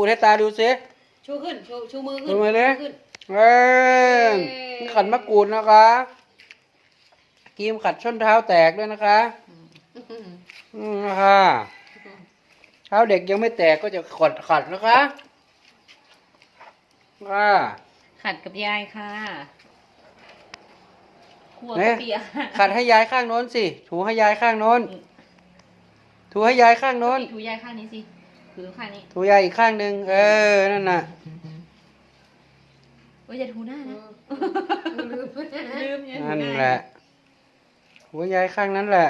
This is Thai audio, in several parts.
รูดให้ตาดูสิ ชูขึ้น ชูชูมือขึ้นชูมือเลย ขึ้น เอ้ยนี่ขัดมะกรูดนะคะครีมขัดส้นเท้าแตกด้วยนะคะอืมนะคะเท้าเด็กยังไม่แตกก็จะขัดขัดนะคะค่ะขัดกับยายค่ะขัวเนี่กยระเปียกขัดให้ยายข้างโน้นสิ ถูให้ยายข้างโน้น ถูให้ยายข้างโน้น ถูยายข้างนี้สิ ถือข้างนี้ถูยายอีกข้างหนึ่งเออ นั่นน่ะโอ้ยอย่าถูหน้านะลืมลืมอย่าถูนั่นหน้าแหละถูให้ยายข้างนั้นแหละ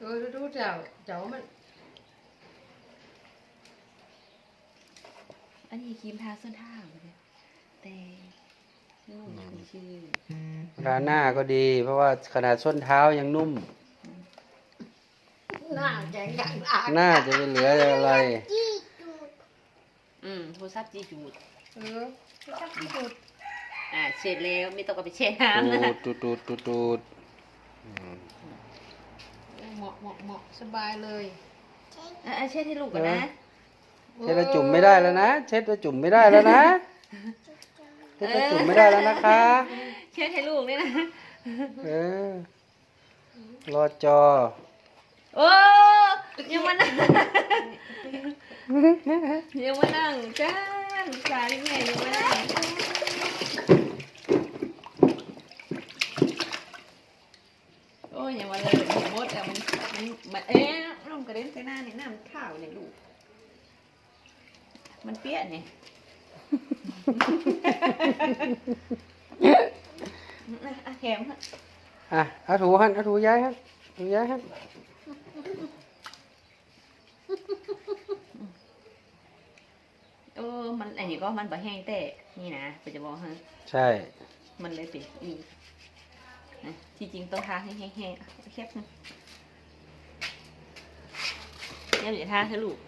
ดูดูเจ้าเจ้ามัน อันนี้ครีมทาส้นเท้าเลยแต่นุ่มคือชื่อทาหน้าก็ดี เพราะว่าขนาดส้นเท้ายังนุ่มห น้าแข็งขังอะหน้าจะไปเหลืออะไรอืมโทรศัพท์จีจูด เออชักที่สุดอ่าเสร็จแล้วไม่ต้องเอาไปแช่น้ำนะตูดตูดตูดตูดอืมเหมาะเหมาะเหมาะสบายเลยอะอะเช็ดให้ลูกก่อนนะเช็ดแล้วจุ่มไม่ได้แล้วนะ เช็ดแล้วจุ่มไม่ได้แล้วนะ เช็ดแล้วจุ่มไม่ได้แล้วนะคะ เช็ดให้ลูกนี่นะ เออ รอจอ โอ้ยังมานั่งยังมานั่งจ้านสายแม่ยังมานั่งโอ้ยอย่ามาเลยเห็นมดอะมันมันมันเอ๊ะลงกระเด็นไปหน้าในน้ำข้าวเนี่ยลูกมันเปี้ยเนี่ยอะอะแถมค่ะอะเอาถูหันเอาถูย้ายหันถูย้ายหัน เออ มันอันนี้ก็มันบะแห้งแต่นี่นะไปจะบอกฮะใช่ มันเลยเป็นอีนะที่จริงต้องทาให้แห้งๆอะแคบนึงเดี๋ยวอย่าทาเถอะลูก